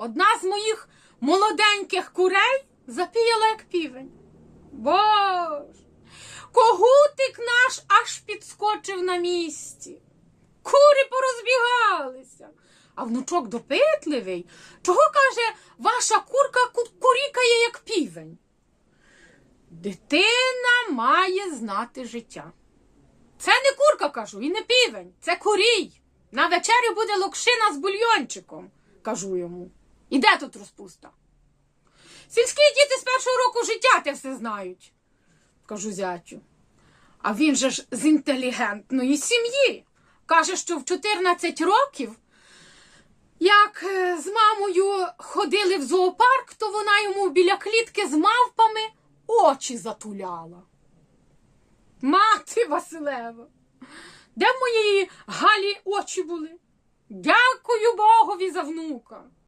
одна з моїх молоденьких курей запіяла як півень. Боже, когутик наш аж підскочив на місці. Кури порозбігалися. А внучок допитливий, чого каже, ваша курка курікає, як півень? Дитина має знати життя. Це не курка, кажу, і не півень, це курій. На вечерю буде локшина з бульйончиком, кажу йому. І де тут розпуста? Сільські діти з першого року життя те все знають, кажу зятю. А він же ж з інтелігентної сім'ї. Каже, що в 14 років, як е, з мамою ходили в зоопарк, то вона йому біля клітки з мавпами очі затуляла. Мати Василева, де в моєї Галі очі були? Дякую Богові за внука.